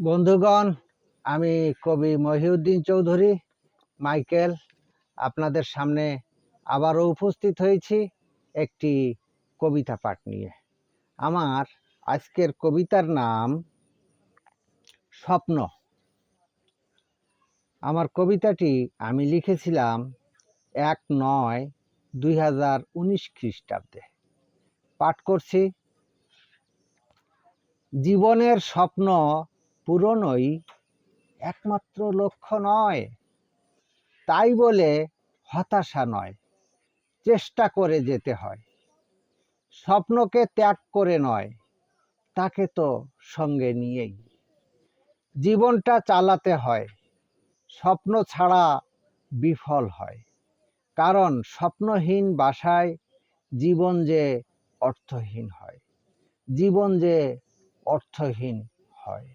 বন্ধুগণ, আমি কবি মহিউদ্দিন চৌধুরী, মাইকেল, আপনাদের সামনে আবারও উপস্থিত হয়েছি একটি কবিতা পাঠ নিয়ে। আমার আজকের কবিতার নাম স্বপ্ন। আমার কবিতাটি আমি লিখেছিলাম এক নয় দুই হাজার উনিশ খ্রিস্টাব্দে। পাঠ করছি, জীবনের স্বপ্ন পূরণই একমাত্র লক্ষ্য নয়। তাই বলে হতাশা নয়, চেষ্টা করে যেতে হয়। স্বপ্নকে ত্যাগ করে নয়, তাকে তো সঙ্গে নিয়েই। জীবনটা চালাতে হয়, স্বপ্ন ছাড়া বিফল হয়। কারণ স্বপ্নহীন বাসায় জীবন যে অর্থহীন হয়, জীবন যে অর্থহীন হয়।